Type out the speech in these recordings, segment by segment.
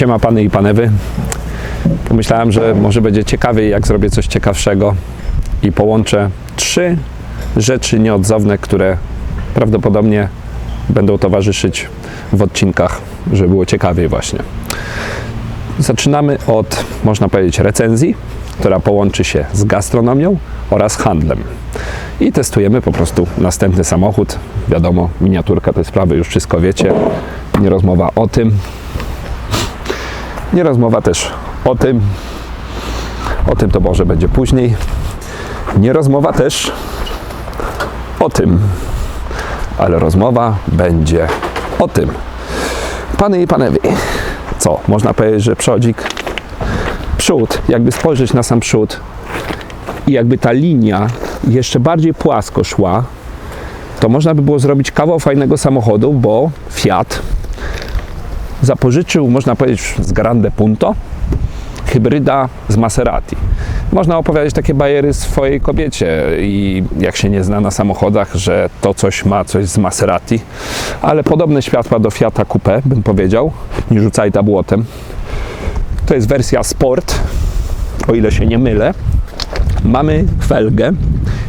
Siema pany i panewy. Pomyślałem, że może będzie ciekawiej, jak zrobię coś ciekawszego i połączę trzy rzeczy nieodzowne, które prawdopodobnie będą towarzyszyć w odcinkach, żeby było ciekawiej właśnie. Zaczynamy od, można powiedzieć, recenzji, która połączy się z gastronomią oraz handlem. I testujemy po prostu następny samochód. Wiadomo, miniaturka tej sprawy, już wszystko wiecie. Nie rozmowa o tym. Nie rozmowa też o tym. O tym to może będzie później. Nie rozmowa też o tym. Ale rozmowa będzie o tym. Pany i panowie, co? Można powiedzieć, że przodzik przód, jakby spojrzeć na sam przód i jakby ta linia jeszcze bardziej płasko szła, to można by było zrobić kawał fajnego samochodu, bo Fiat zapożyczył, można powiedzieć, z Grande Punto hybryda z Maserati. Można opowiadać takie bajery swojej kobiecie i jak się nie zna na samochodach, że to coś ma coś z Maserati, ale podobne światła do Fiata Coupe, bym powiedział, nie rzucaj tabłotem. To jest wersja Sport, o ile się nie mylę. Mamy felgę,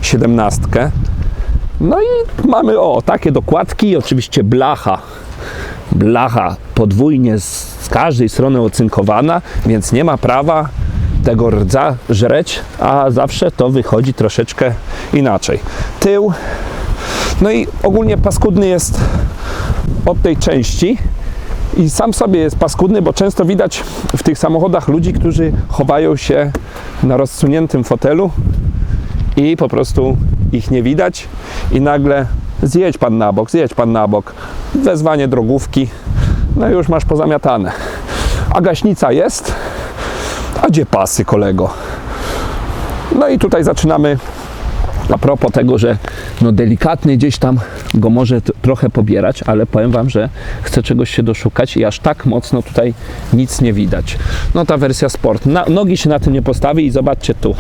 17. No i mamy o takie dokładki oczywiście blacha. Blacha podwójnie z, każdej strony ocynkowana, więc nie ma prawa tego rdza żreć, a zawsze to wychodzi troszeczkę inaczej. Tył, no i ogólnie paskudny jest od tej części, i sam sobie jest paskudny, bo często widać w tych samochodach ludzi, którzy chowają się na rozsuniętym fotelu i po prostu ich nie widać i nagle zjedź pan na bok, zjedź pan na bok, wezwanie drogówki, no już masz pozamiatane. A gaśnica jest, a gdzie pasy kolego? No i tutaj zaczynamy a propos tego, że no delikatnie gdzieś tam go może trochę pobierać, ale powiem Wam, że chcę czegoś się doszukać i aż tak mocno tutaj nic nie widać. No ta wersja sport. Na, nogi się na tym nie postawi i zobaczcie tu.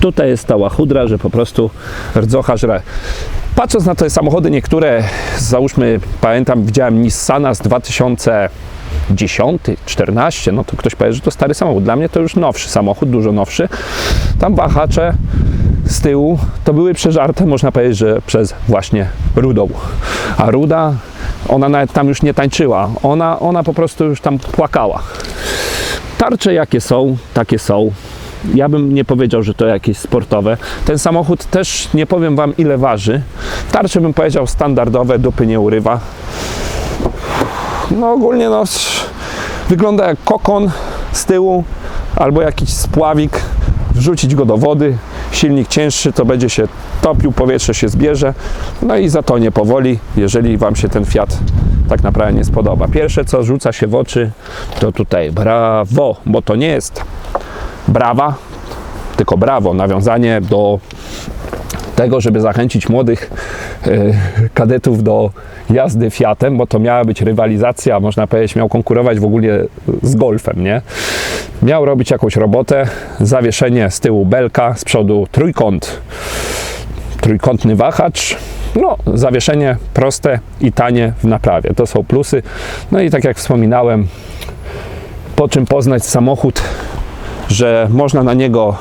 Tutaj jest stała chudra, że po prostu rdzocha żre. Patrząc na te samochody, niektóre, załóżmy, pamiętam, widziałem Nissana z 2010, 14, no to ktoś powie, że to stary samochód. Dla mnie to już nowszy samochód, dużo nowszy. Tam wahacze z tyłu to były przeżarte, można powiedzieć, że przez właśnie rudą. A ruda, ona nawet tam już nie tańczyła, ona, ona po prostu już tam płakała. Tarcze jakie są, takie są. Ja bym nie powiedział, że to jakieś sportowe. Ten samochód też nie powiem Wam ile waży. Tarcze bym powiedział standardowe, dupy nie urywa. No ogólnie no, wygląda jak kokon z tyłu albo jakiś spławik. Wrzucić go do wody, silnik cięższy, to będzie się topił, powietrze się zbierze, no i zatonie powoli, jeżeli Wam się ten Fiat tak naprawdę nie spodoba. Pierwsze, co rzuca się w oczy, to tutaj brawo, bo to nie jest brawa, tylko brawo, nawiązanie do tego, żeby zachęcić młodych e, kadetów do jazdy Fiatem, bo to miała być rywalizacja, można powiedzieć, miał konkurować w ogóle z Golfem, nie? Miał robić jakąś robotę, zawieszenie z tyłu belka, z przodu trójkąt, trójkątny wahacz, no, zawieszenie proste i tanie w naprawie. To są plusy. No i tak jak wspominałem, po czym poznać samochód, że można na niego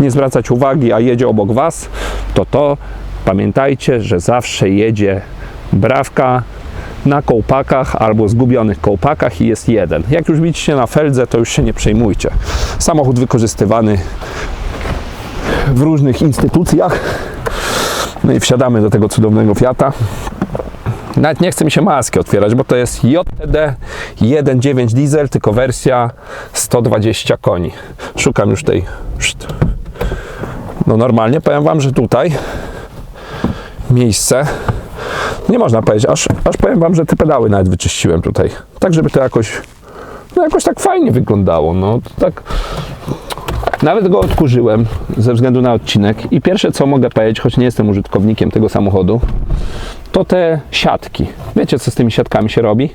nie zwracać uwagi, a jedzie obok Was, to to pamiętajcie, że zawsze jedzie brawka na kołpakach albo zgubionych kołpakach i jest jeden. Jak już widzicie na feldze, to już się nie przejmujcie. Samochód wykorzystywany w różnych instytucjach. No i wsiadamy do tego cudownego Fiata. Nawet nie chce mi się maski otwierać, bo to jest JTD 1.9 diesel, tylko wersja 120 koni. Szukam już tej. No normalnie powiem Wam, że tutaj miejsce nie można powiedzieć, aż, aż powiem Wam, że te pedały nawet wyczyściłem tutaj. Tak, żeby to jakoś, no jakoś tak fajnie wyglądało. No tak. Nawet go odkurzyłem ze względu na odcinek i pierwsze co mogę powiedzieć, choć nie jestem użytkownikiem tego samochodu, to te siatki. Wiecie, co z tymi siatkami się robi?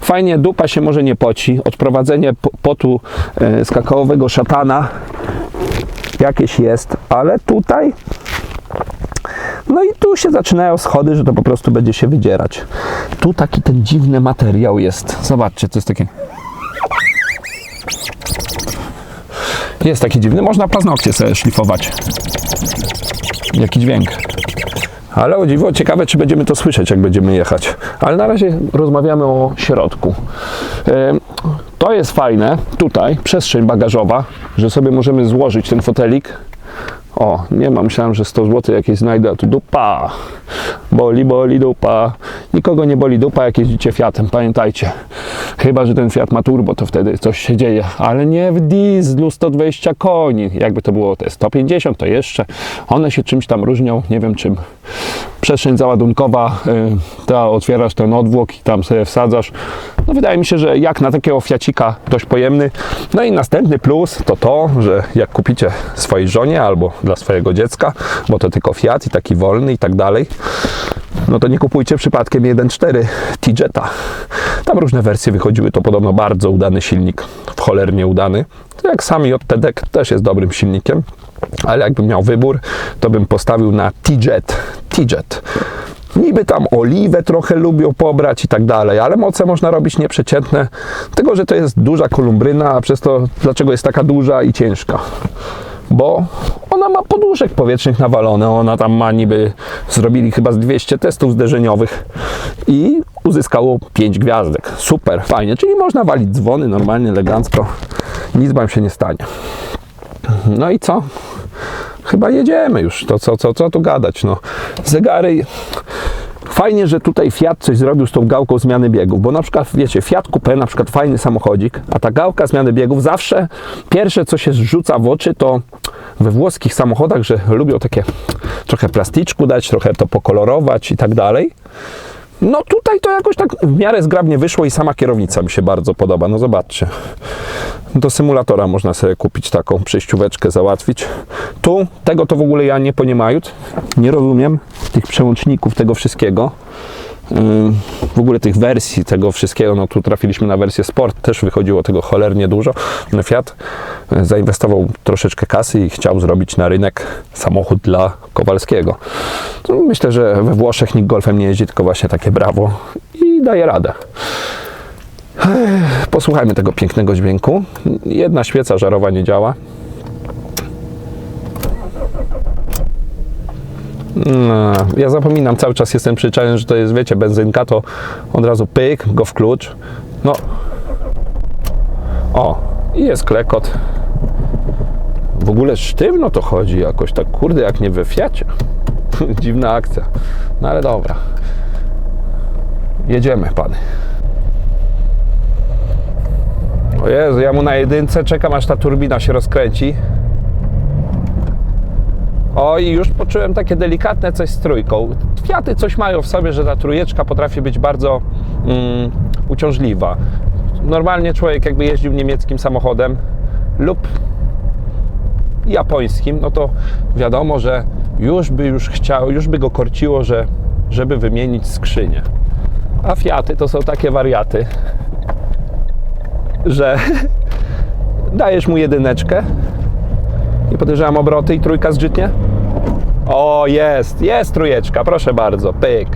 Fajnie, dupa się może nie poci. Odprowadzenie potu e, z kakaowego szatana jakieś jest, ale tutaj no i tu się zaczynają schody, że to po prostu będzie się wydzierać. Tu taki ten dziwny materiał jest. Zobaczcie, to jest takie. Jest taki dziwny. Można paznokcie sobie szlifować. Jaki dźwięk. Ale o dziwo, ciekawe, czy będziemy to słyszeć, jak będziemy jechać. Ale na razie rozmawiamy o środku. To jest fajne, tutaj, przestrzeń bagażowa, że sobie możemy złożyć ten fotelik. O, nie ma, myślałem, że 100 zł jakieś znajdę, a tu dupa. Boli, boli dupa. Nikogo nie boli dupa, jak jeździcie Fiatem, pamiętajcie. Chyba, że ten Fiat ma turbo, to wtedy coś się dzieje. Ale nie w dieslu 120 koni. Jakby to było te 150, to jeszcze. One się czymś tam różnią, nie wiem czym. Przestrzeń załadunkowa, y, ta otwierasz ten odwłok i tam sobie wsadzasz. No wydaje mi się, że jak na takiego Fiacika dość pojemny. No i następny plus to to, że jak kupicie swojej żonie albo dla swojego dziecka, bo to tylko Fiat i taki wolny i tak dalej, no to nie kupujcie przypadkiem 1.4 T-Jetta. Tam różne wersje wychodziły, to podobno bardzo udany silnik, w cholernie udany. Jak sami JTDek też jest dobrym silnikiem, ale jakbym miał wybór, to bym postawił na T-Jet. T-Jet. Niby tam oliwę trochę lubią pobrać i tak dalej, ale moce można robić nieprzeciętne, tylko że to jest duża kolumbryna, a przez to dlaczego jest taka duża i ciężka bo ona ma poduszek powietrznych nawalone. Ona tam ma niby, zrobili chyba z 200 testów zderzeniowych i uzyskało 5 gwiazdek. Super, fajnie. Czyli można walić dzwony normalnie, elegancko. Nic wam się nie stanie. No i co? Chyba jedziemy już. To co, co, co tu gadać? No, zegary. Fajnie, że tutaj Fiat coś zrobił z tą gałką zmiany biegów, bo na przykład, wiecie, Fiat Coupe, na przykład fajny samochodzik, a ta gałka zmiany biegów zawsze pierwsze, co się rzuca w oczy, to we włoskich samochodach, że lubią takie trochę plasticzku dać, trochę to pokolorować i tak dalej. No tutaj to jakoś tak w miarę zgrabnie wyszło i sama kierownica mi się bardzo podoba. No zobaczcie. Do symulatora można sobie kupić taką przejścióweczkę, załatwić. Tu tego to w ogóle ja nie poniemajut. Nie rozumiem tych przełączników, tego wszystkiego. W ogóle tych wersji, tego wszystkiego, no tu trafiliśmy na wersję Sport, też wychodziło tego cholernie dużo. No Fiat y, zainwestował troszeczkę kasy i chciał zrobić na rynek samochód dla Kowalskiego. No, Myślę, że we Włoszech nikt golfem nie jeździ, tylko właśnie takie brawo i daje radę. Posłuchajmy tego pięknego dźwięku. Jedna świeca żarowa nie działa. No, ja zapominam, cały czas jestem przyczajony, że to jest, wiecie, benzynka, to od razu pyk, go w klucz. No. O, i jest klekot. W ogóle sztywno to chodzi jakoś tak, kurde, jak nie we Fiacie. Dziwna akcja. No ale dobra. Jedziemy, pany. O Jezu, ja mu na jedynce czekam, aż ta turbina się rozkręci. O, i już poczułem takie delikatne coś z trójką. Fiaty coś mają w sobie, że ta trójeczka potrafi być bardzo mm, uciążliwa. Normalnie człowiek jakby jeździł niemieckim samochodem lub japońskim, no to wiadomo, że już by już chciał, już by go korciło, że, żeby wymienić skrzynię. A Fiaty to są takie wariaty, że dajesz mu jedyneczkę i podejrzewam obroty i trójka zgrzytnie. O, jest, jest trójeczka, proszę bardzo, pyk.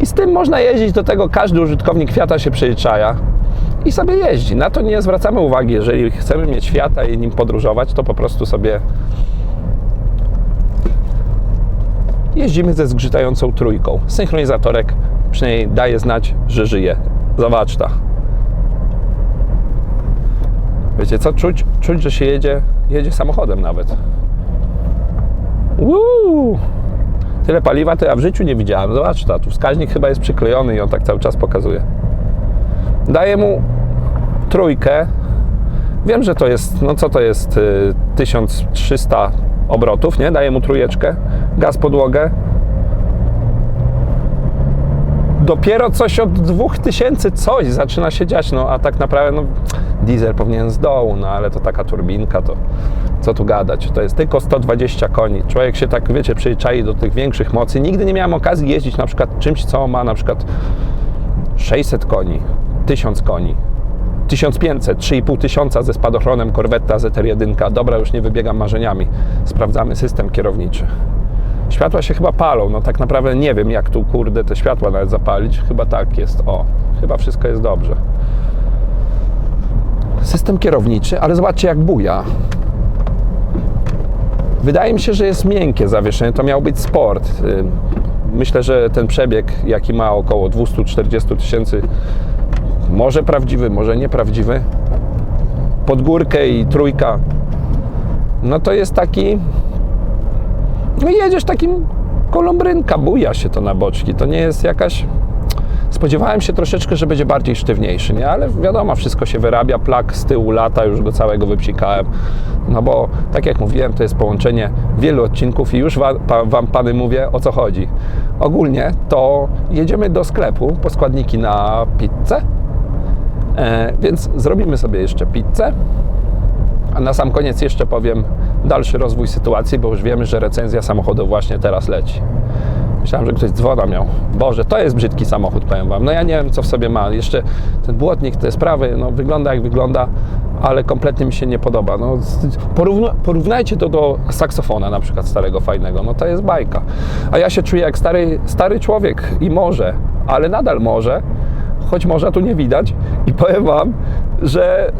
I z tym można jeździć, do tego każdy użytkownik Fiata się przyzwyczaja i sobie jeździ. Na to nie zwracamy uwagi, jeżeli chcemy mieć Fiata i nim podróżować, to po prostu sobie jeździmy ze zgrzytającą trójką. Synchronizatorek przynajmniej daje znać, że żyje. Zobacz ta. Wiecie co? Czuć, czuć że się jedzie, jedzie samochodem nawet. Uuu! Tyle paliwa to ja w życiu nie widziałem. Zobacz, ta, tu wskaźnik chyba jest przyklejony i on tak cały czas pokazuje. Daję mu trójkę. Wiem, że to jest, no co to jest, y, 1300 obrotów, nie? Daję mu trójeczkę, gaz podłogę. Dopiero coś od 2000 coś zaczyna się dziać, no a tak naprawdę no, diesel powinien z dołu, no ale to taka turbinka, to co tu gadać, to jest tylko 120 koni. Człowiek się tak, wiecie, przyzwyczai do tych większych mocy. Nigdy nie miałem okazji jeździć na przykład czymś, co ma na przykład 600 koni, 1000 koni, 1500, 3,5 tysiąca ze spadochronem Corvetta ZR1. Dobra, już nie wybiegam marzeniami. Sprawdzamy system kierowniczy. Światła się chyba palą, no tak naprawdę nie wiem jak tu kurde te światła nawet zapalić. Chyba tak jest, o, chyba wszystko jest dobrze. System kierowniczy, ale zobaczcie jak buja. Wydaje mi się, że jest miękkie zawieszenie, to miał być sport. Y, Myślę, że ten przebieg, jaki ma około 240 tysięcy, może prawdziwy, może nieprawdziwy, pod górkę i trójka, no to jest taki, no jedziesz takim kolombrynka, buja się to na boczki, to nie jest jakaś... Spodziewałem się troszeczkę, że będzie bardziej sztywniejszy, nie? Ale wiadomo, wszystko się wyrabia, plak z tyłu lata, już go całego wypsikałem. No bo, tak jak mówiłem, to jest połączenie wielu odcinków i już wa, pa, Wam, Pany, mówię, o co chodzi. Ogólnie to jedziemy do sklepu po składniki na pizzę, e, więc zrobimy sobie jeszcze pizzę. A na sam koniec jeszcze powiem dalszy rozwój sytuacji, bo już wiemy, że recenzja samochodu właśnie teraz leci. Myślałem, że ktoś dzwona miał. Boże, to jest brzydki samochód, powiem Wam. No ja nie wiem, co w sobie ma. Jeszcze ten błotnik, te sprawy, no wygląda jak wygląda, ale kompletnie mi się nie podoba. No, porównajcie to do saksofona na przykład starego, fajnego. No to jest bajka. A ja się czuję jak stary, stary człowiek i może, ale nadal może, choć morza tu nie widać. I powiem Wam, że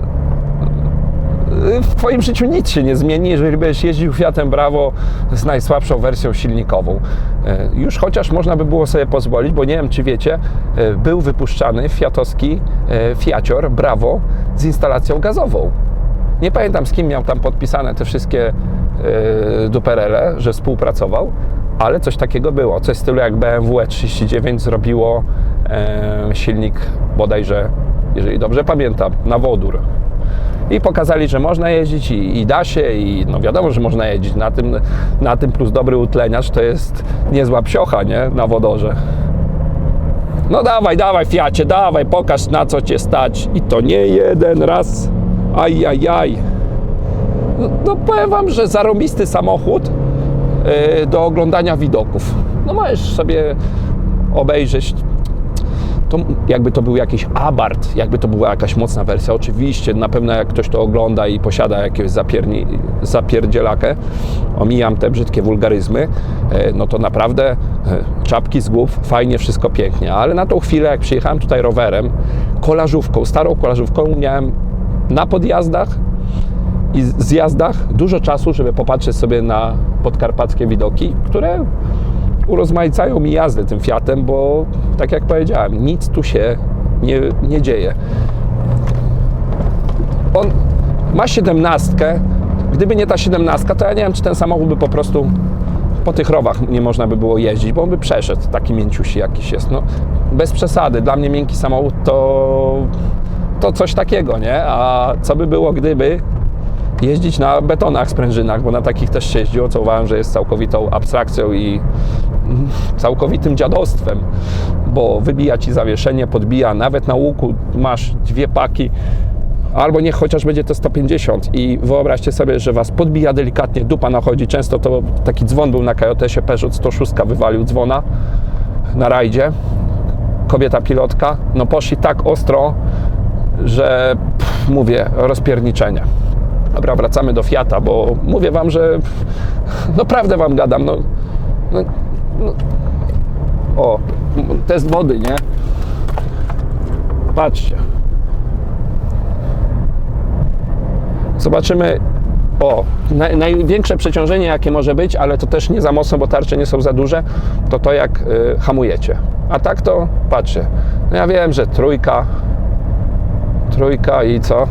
w Twoim życiu nic się nie zmieni, jeżeli będziesz jeździł Fiatem Bravo z najsłabszą wersją silnikową. E, Już chociaż można by było sobie pozwolić, bo nie wiem, czy wiecie, e, był wypuszczany fiatowski e, Fiacior Bravo z instalacją gazową. Nie pamiętam, z kim miał tam podpisane te wszystkie duperele, że współpracował, ale coś takiego było. Coś w stylu jak BMW E39 zrobiło silnik bodajże, jeżeli dobrze pamiętam, na wodór i pokazali, że można jeździć i, i, da się i no wiadomo, że można jeździć na tym, na tym plus dobry utleniacz to jest niezła psiocha, nie? Na wodorze. No dawaj, dawaj Fiacie, dawaj, pokaż na co Cię stać i to nie jeden raz, ajajaj. No, no powiem Wam, że zarobisty samochód yy, do oglądania widoków. No możesz sobie obejrzeć to jakby to był jakiś Abarth, jakby to była jakaś mocna wersja. Oczywiście, na pewno jak ktoś to ogląda i posiada jakiegoś zapierni, zapierdzielakę, omijam te brzydkie wulgaryzmy, e, no to naprawdę e, czapki z głów, fajnie, wszystko pięknie. Ale na tą chwilę, jak przyjechałem tutaj rowerem, kolażówką, starą kolażówką, miałem na podjazdach i zjazdach dużo czasu, żeby popatrzeć sobie na podkarpackie widoki, które urozmaicają mi jazdę tym Fiatem, bo tak jak powiedziałem, nic tu się nie, nie dzieje. On ma siedemnastkę. Gdyby nie ta siedemnastka, to ja nie wiem, czy ten samochód by po prostu po tych rowach nie można by było jeździć, bo on by przeszedł, taki mięciusi jakiś jest. No, bez przesady, dla mnie miękki samochód to, to coś takiego, nie? A co by było, gdyby jeździć na betonach, sprężynach, bo na takich też się jeździło, co uważam, że jest całkowitą abstrakcją i całkowitym dziadostwem, bo wybija ci zawieszenie, podbija, nawet na łuku masz dwie paki, albo niech chociaż będzie to 150 i wyobraźcie sobie, że was podbija delikatnie, dupa nachodzi, często to taki dzwon był na KJS-ie, Peugeot 106 wywalił dzwona na rajdzie, kobieta pilotka, no poszli tak ostro, że pff, mówię, rozpierniczenie. Dobra, wracamy do Fiata, bo mówię wam, że no prawdę wam gadam, no, no, no. o, test wody, nie? Patrzcie. Zobaczymy, o, naj, największe przeciążenie jakie może być, ale to też nie za mocno, bo tarcze nie są za duże, to to jak y, hamujecie. A tak to, patrzcie, no ja wiem, że trójka, trójka i co?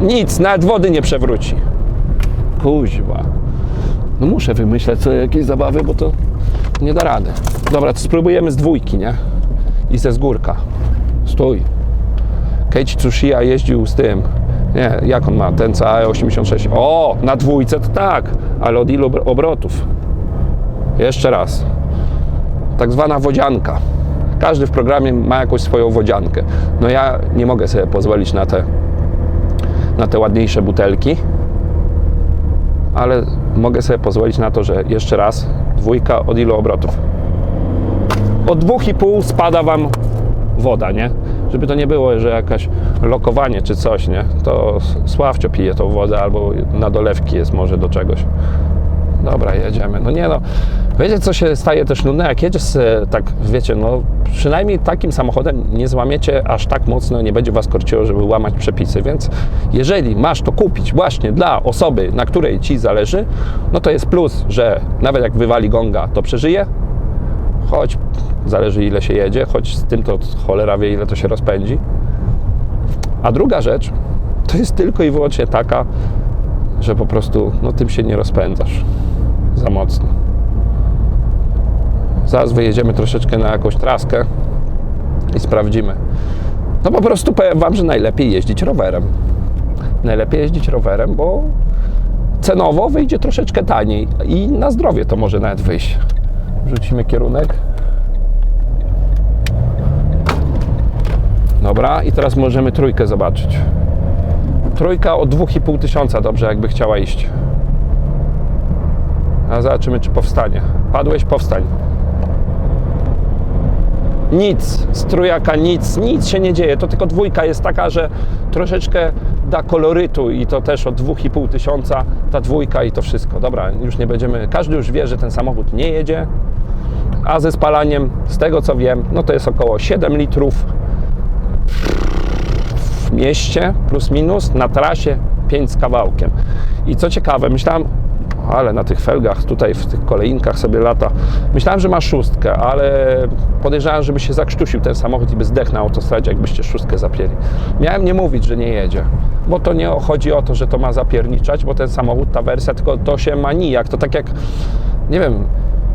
Nic, nawet wody nie przewróci. Kuźwa. No muszę wymyśleć sobie jakieś zabawy, bo to nie da rady. Dobra, to spróbujemy z dwójki, nie? I ze zgórka. Stój. Keiichi Tsushia jeździł z tym. Nie, jak on ma? Ten CAE 86. O, na dwójce to tak, ale od ilu obrotów? Jeszcze raz. Tak zwana wodzianka. Każdy w programie ma jakąś swoją wodziankę. No ja nie mogę sobie pozwolić na te na te ładniejsze butelki, ale mogę sobie pozwolić na to, że jeszcze raz dwójka od ilu obrotów? Od dwóch i pół spada Wam woda, nie? Żeby to nie było, że jakaś lokowanie czy coś, nie? To Sławcio pije tą wodę albo na dolewki jest może do czegoś. Dobra, jedziemy. No nie no, wiecie co się staje też nudne, jak jedziesz se, tak, wiecie, no przynajmniej takim samochodem nie złamiecie aż tak mocno, nie będzie Was korciło, żeby łamać przepisy, więc jeżeli masz to kupić właśnie dla osoby, na której Ci zależy, no to jest plus, że nawet jak wywali gonga, to przeżyje, choć zależy ile się jedzie, choć z tym to cholera wie ile to się rozpędzi. A druga rzecz to jest tylko i wyłącznie taka, że po prostu no, tym się nie rozpędzasz za mocno. Zaraz wyjedziemy troszeczkę na jakąś traskę i sprawdzimy. No po prostu powiem Wam, że najlepiej jeździć rowerem. Najlepiej jeździć rowerem, bo cenowo wyjdzie troszeczkę taniej i na zdrowie to może nawet wyjść. Rzucimy kierunek. Dobra, i teraz możemy trójkę zobaczyć. Trójka o 2,5 tysiąca, dobrze, jakby chciała iść. A zobaczymy, czy powstanie. Padłeś, powstań. Nic, z trójaka nic, nic się nie dzieje. To tylko dwójka jest taka, że troszeczkę da kolorytu i to też o 2,5 tysiąca ta dwójka i to wszystko. Dobra, już nie będziemy, każdy już wie, że ten samochód nie jedzie, a ze spalaniem, z tego co wiem, no to jest około 7 litrów w mieście, plus minus, na trasie 5 z kawałkiem. I co ciekawe, myślałem, ale na tych felgach, tutaj w tych kolejinkach sobie lata. Myślałem, że ma szóstkę, ale podejrzewałem, żeby się zakrztusił ten samochód i by zdechł na autostradzie, jakbyście szóstkę zapięli. Miałem nie mówić, że nie jedzie, bo to nie chodzi o to, że to ma zapierniczać, bo ten samochód, ta wersja, tylko to się ma nijak. To tak jak, nie wiem,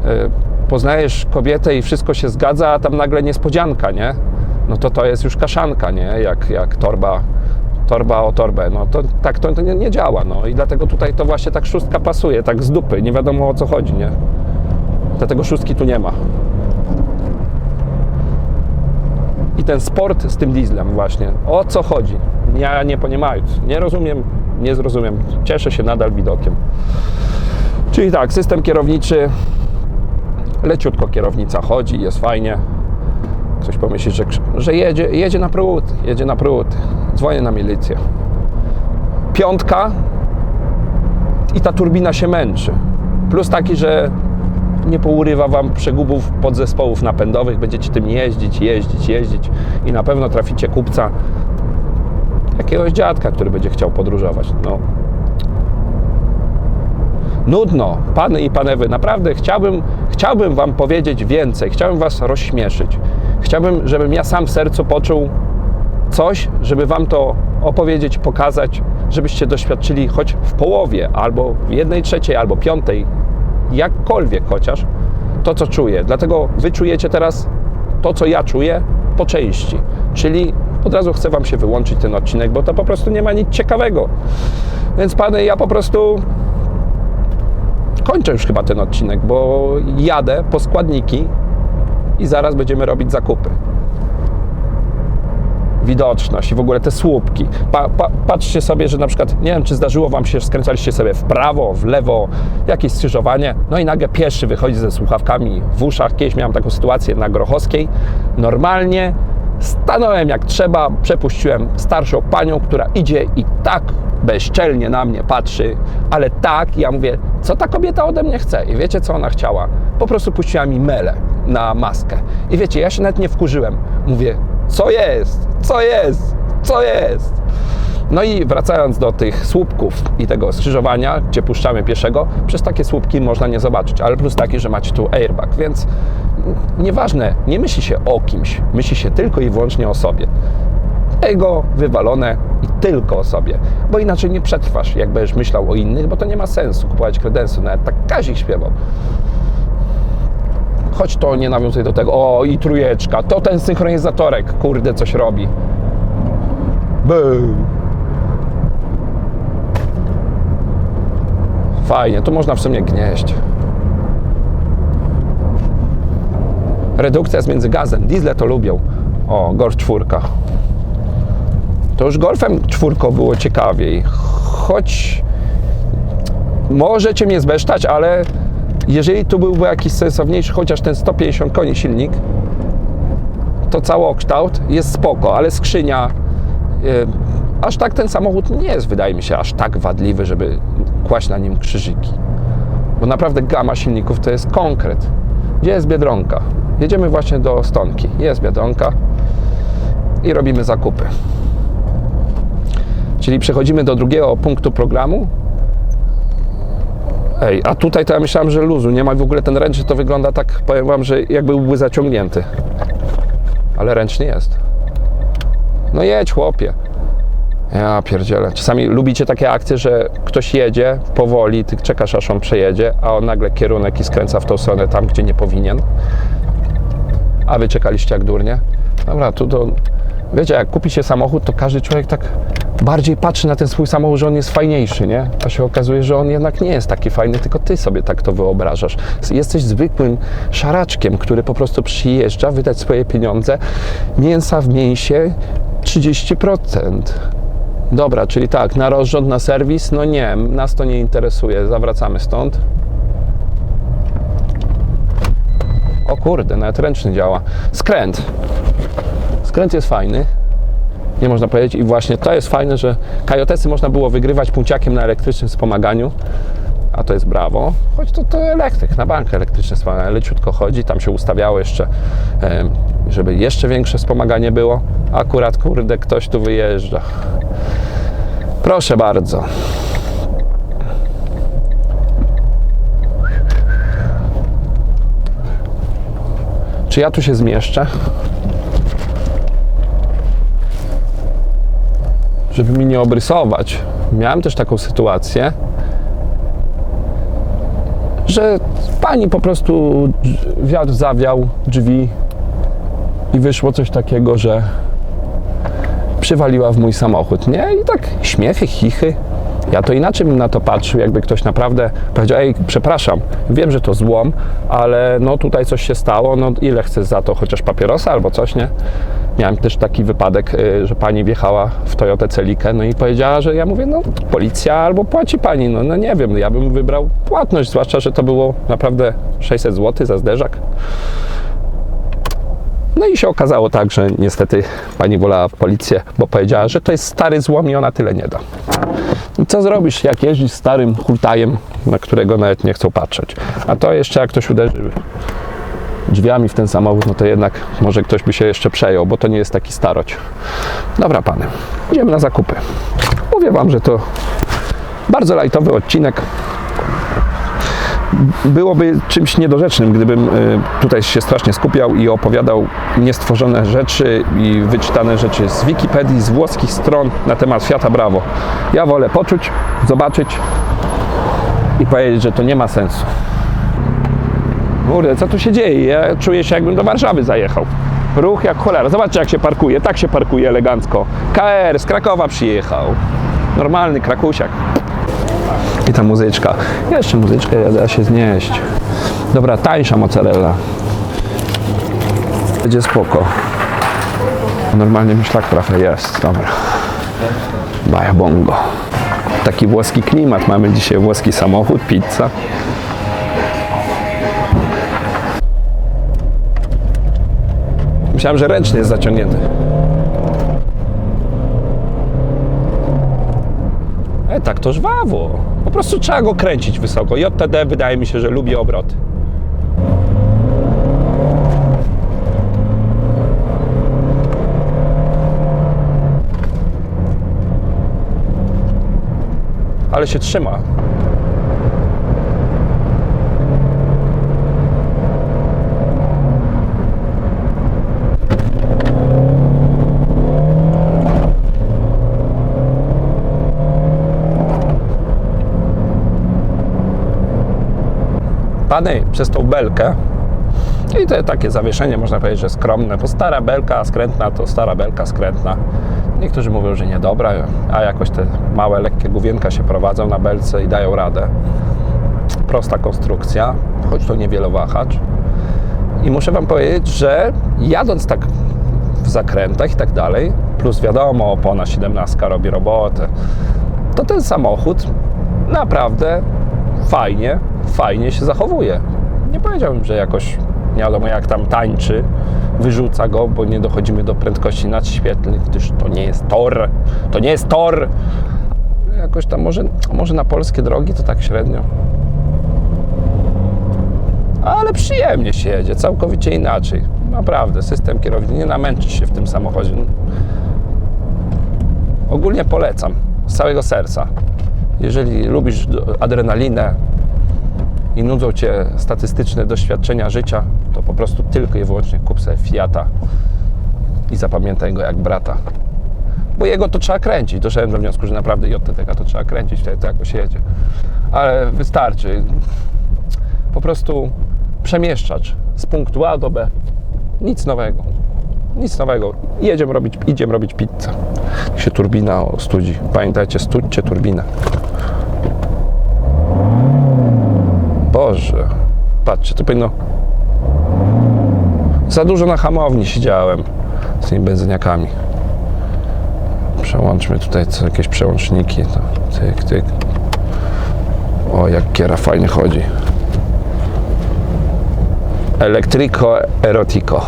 yy, poznajesz kobietę i wszystko się zgadza, a tam nagle niespodzianka, nie? No to to jest już kaszanka, nie? Jak, jak torba torba o torbę. No to tak to, to nie, nie, działa. No i dlatego tutaj to właśnie tak szóstka pasuje, tak z dupy. Nie wiadomo o co chodzi, nie? Dlatego szóstki tu nie ma. I ten sport z tym dieslem właśnie. O co chodzi? Ja nie poniemając. Nie rozumiem, nie zrozumiem. Cieszę się nadal widokiem. Czyli tak, system kierowniczy. Leciutko kierownica chodzi, jest fajnie. Ktoś pomyśli, że, że jedzie, jedzie na pród, jedzie na pród. Dzwonię na milicję. Piątka i ta turbina się męczy. Plus taki, że nie pourywa Wam przegubów podzespołów napędowych. Będziecie tym jeździć, jeździć, jeździć i na pewno traficie kupca jakiegoś dziadka, który będzie chciał podróżować. No. Nudno, pany i panewy, naprawdę chciałbym, chciałbym Wam powiedzieć więcej, chciałbym Was rozśmieszyć. Chciałbym, żebym ja sam w sercu poczuł coś, żeby Wam to opowiedzieć, pokazać, żebyście doświadczyli choć w połowie, albo w jednej trzeciej, albo piątej, jakkolwiek chociaż, to, co czuję. Dlatego Wy czujecie teraz to, co ja czuję, po części. Czyli od razu chcę Wam się wyłączyć ten odcinek, bo to po prostu nie ma nic ciekawego. Więc Pany, ja po prostu kończę już chyba ten odcinek, bo jadę po składniki i zaraz będziemy robić zakupy. Widoczność i w ogóle te słupki. Pa, pa, patrzcie sobie, że na przykład, nie wiem, czy zdarzyło Wam się, że skręcaliście sobie w prawo, w lewo, jakieś skrzyżowanie, no i nagle pieszy wychodzi ze słuchawkami w uszach. Kiedyś miałem taką sytuację na Grochowskiej. Normalnie stanąłem jak trzeba, przepuściłem starszą panią, która idzie i tak bezczelnie na mnie patrzy, ale tak, ja mówię, co ta kobieta ode mnie chce? I wiecie, co ona chciała? Po prostu puściła mi mele na maskę. I wiecie, ja się nawet nie wkurzyłem. Mówię, co jest? Co jest? Co jest? No i wracając do tych słupków i tego skrzyżowania, gdzie puszczamy pieszego, przez takie słupki można nie zobaczyć, ale plus taki, że macie tu airbag, więc nieważne, nie myśli się o kimś, myśli się tylko i wyłącznie o sobie. Ego wywalone i tylko o sobie, bo inaczej nie przetrwasz, jak będziesz myślał o innych, bo to nie ma sensu kupować kredensu, nawet tak Kazik śpiewał. Choć to nie nawiązuje do tego, o i trójeczka, to ten synchronizatorek, kurde, coś robi. Boom. Fajnie, tu można w sumie gnieść. Redukcja jest między gazem. Diesle to lubią. O, Golf czwórka. To już Golfem czwórką było ciekawiej. Choć możecie mnie zbesztać, ale jeżeli tu byłby jakiś sensowniejszy, chociaż ten 150 koni silnik, to całokształt jest spoko, ale skrzynia yy, aż tak ten samochód nie jest, wydaje mi się, aż tak wadliwy, żeby kłaść na nim krzyżyki. bo naprawdę gama silników to jest konkret. Gdzie jest Biedronka? Jedziemy właśnie do Stonki. Jest Biedronka i robimy zakupy. Czyli przechodzimy do drugiego punktu programu. Ej, a tutaj to ja myślałem, że luzu. Nie ma w ogóle ten ręczny, to wygląda tak, powiem Wam, że jakby był zaciągnięty. Ale ręczny jest. No jedź, chłopie. Ja pierdzielę. Czasami lubicie takie akcje, że ktoś jedzie powoli, ty czekasz aż on przejedzie, a on nagle kierunek i skręca w tą stronę tam, gdzie nie powinien. A wy czekaliście jak durnie. Dobra, tu to... Wiecie, jak kupi się samochód, to każdy człowiek tak bardziej patrzy na ten swój samochód, że on jest fajniejszy, nie? A się okazuje, że on jednak nie jest taki fajny, tylko ty sobie tak to wyobrażasz. Jesteś zwykłym szaraczkiem, który po prostu przyjeżdża, wydać swoje pieniądze, mięsa w mięsie 30%. Dobra, czyli tak, na rozrząd, na serwis, no nie, nas to nie interesuje, zawracamy stąd. O kurde, nawet ręczny działa. Skręt. Skręt jest fajny, nie można powiedzieć. I właśnie to jest fajne, że kajotesy można było wygrywać punciakiem na elektrycznym wspomaganiu, a to jest brawo. Choć to, to elektryk, na bank elektryczny wspomaganie, leciutko chodzi, tam się ustawiało jeszcze, żeby jeszcze większe wspomaganie było. Akurat, kurde, ktoś tu wyjeżdża. Proszę bardzo. Czy ja tu się zmieszczę? Żeby mi nie obrysować. Miałem też taką sytuację, że pani po prostu wiatr zawiał drzwi i wyszło coś takiego, że przywaliła w mój samochód, nie? I tak śmiechy, chichy. Ja to inaczej bym na to patrzył, jakby ktoś naprawdę powiedział, ej, przepraszam, wiem, że to złom, ale no tutaj coś się stało, no ile chcesz za to, chociaż papierosa albo coś, nie? Miałem też taki wypadek, y, że pani wjechała w Toyotę Celikę, no i powiedziała, że ja mówię, no policja albo płaci pani, no, no nie wiem, ja bym wybrał płatność, zwłaszcza, że to było naprawdę 600 zł za zderzak. No i się okazało tak, że niestety pani wolała policję, bo powiedziała, że to jest stary złom i ona tyle nie da. I co zrobisz, jak jeździsz starym hultajem, na którego nawet nie chcą patrzeć? A to jeszcze jak ktoś uderzy drzwiami w ten samochód, no to jednak może ktoś by się jeszcze przejął, bo to nie jest taki staroć. Dobra, pany, idziemy na zakupy. Mówię wam, że to bardzo lajtowy odcinek byłoby czymś niedorzecznym, gdybym y, tutaj się strasznie skupiał i opowiadał niestworzone rzeczy i wyczytane rzeczy z Wikipedii, z włoskich stron na temat Fiata Bravo. Ja wolę poczuć, zobaczyć i powiedzieć, że to nie ma sensu. Kurde, co tu się dzieje? Ja czuję się jakbym do Warszawy zajechał. Ruch jak cholera. Zobaczcie jak się parkuje. Tak się parkuje elegancko. KR z Krakowa przyjechał. Normalny krakusiak. I ta muzyczka. Jeszcze muzyczkę da się znieść. Dobra, tańsza mozzarella. Będzie spoko. Normalnie myślak trochę jest. Dobra. Baja bongo. Taki włoski klimat. Mamy dzisiaj włoski samochód, pizza. Myślałem, że ręczny jest zaciągnięty. E, tak to żwawo. Po prostu trzeba go kręcić wysoko. JTD wydaje mi się, że lubi obroty. Ale się trzyma. Pany przez tą belkę i to takie zawieszenie można powiedzieć, że skromne, bo stara belka skrętna to stara belka skrętna. Niektórzy mówią, że niedobra, a jakoś te małe, lekkie główienka się prowadzą na belce i dają radę. Prosta konstrukcja, choć to niewiele wahacz. I muszę Wam powiedzieć, że jadąc tak w zakrętach i tak dalej, plus wiadomo, opona 17 robi robotę, to ten samochód naprawdę fajnie, fajnie się zachowuje. Nie powiedziałbym, że jakoś nie wiadomo jak tam tańczy, wyrzuca go, bo nie dochodzimy do prędkości nadświetlnych, gdyż to nie jest tor, to nie jest tor. Jakoś tam może, może na polskie drogi to tak średnio. Ale przyjemnie się jedzie, całkowicie inaczej. Naprawdę, system kierownicy, nie namęczysz się w tym samochodzie. Ogólnie polecam, z całego serca. Jeżeli lubisz adrenalinę i nudzą Cię statystyczne doświadczenia życia, to po prostu tylko i wyłącznie kup sobie Fiata i zapamiętaj go jak brata. Bo jego to trzeba kręcić. Doszedłem do wniosku, że naprawdę JTTK to trzeba kręcić, wtedy to jakoś jedzie. Ale wystarczy. Po prostu przemieszczacz z punktu A do B. Nic nowego. Nic nowego. Jedziemy robić, idziemy robić pizzę. Niech się turbina ostudzi. Pamiętajcie, studźcie turbinę. Boże. Patrzcie, to powinno... Za dużo na hamowni siedziałem z tymi benzyniakami. Przełączmy tutaj co, jakieś przełączniki. To, tyk, tyk. O, jak kiera fajnie chodzi. Electrico Erotico.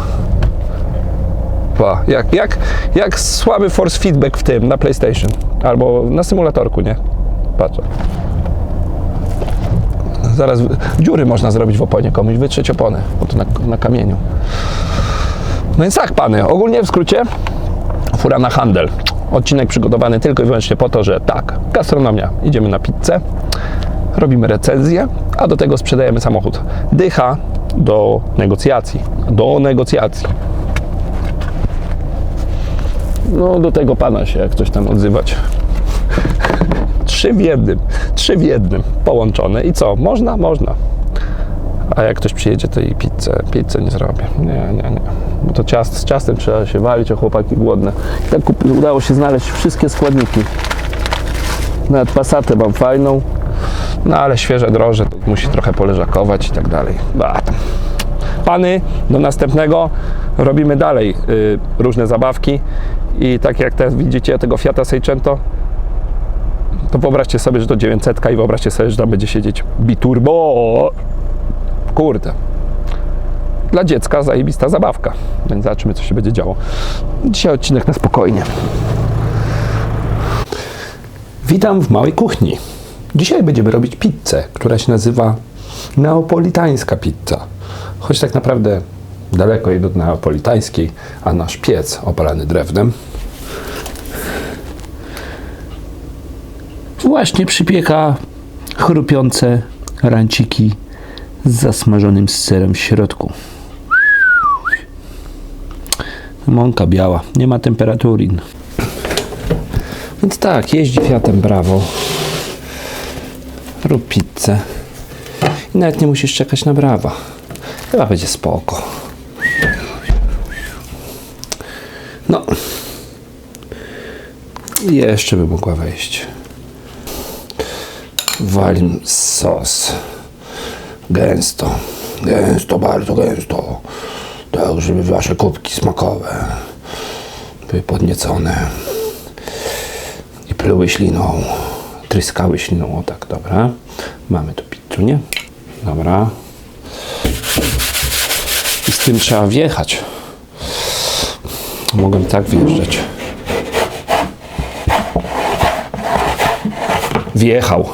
Pa, jak, jak, jak słaby force feedback w tym, na PlayStation. Albo na symulatorku, nie? Patrz. Zaraz dziury można zrobić w oponie komuś, wytrzeć oponę, bo to na, na kamieniu. No więc tak, pany, ogólnie w skrócie, fura na handel. Odcinek przygotowany tylko i wyłącznie po to, że tak, gastronomia, idziemy na pizzę, robimy recenzję, a do tego sprzedajemy samochód. Dycha do negocjacji. Do negocjacji. No do tego pana się jak coś tam odzywać. Trzy w jednym, trzy w jednym połączone. I co? Można? Można. A jak ktoś przyjedzie, to i pizzę, pizzę nie zrobię. Nie, nie, nie. To ciast, z ciastem trzeba się walić, a chłopaki głodne. I tak udało się znaleźć wszystkie składniki. Nawet pasatę mam fajną. No ale świeże droże musi trochę poleżakować i tak dalej. Ba, tam. Pany, do następnego robimy dalej y, różne zabawki i tak jak teraz widzicie tego Fiata Seicento, to wyobraźcie sobie, że to 900 i wyobraźcie sobie, że tam będzie siedzieć biturbo. Kurde. Dla dziecka zajebista zabawka. Więc zobaczymy, co się będzie działo. Dzisiaj odcinek na spokojnie. Witam w małej kuchni. Dzisiaj będziemy robić pizzę, która się nazywa neapolitańska pizza. Choć tak naprawdę daleko jej do neapolitańskiej, a nasz piec opalany drewnem Właśnie przypieka chrupiące ranciki z zasmażonym serem w środku. Mąka biała, nie ma temperatury. Więc tak, jeździ Fiatem Bravo. Rób pizzę. I nawet nie musisz czekać na brawa. Chyba będzie spoko. No. Jeszcze by mogła wejść. Walim sos. Gęsto. Gęsto, bardzo gęsto. Tak, żeby wasze kubki smakowe były podniecone i pluły śliną, tryskały śliną, o tak, dobra. Mamy tu pizzę, nie? Dobra. I z tym trzeba wjechać. Mogę tak wjeżdżać. Wjechał.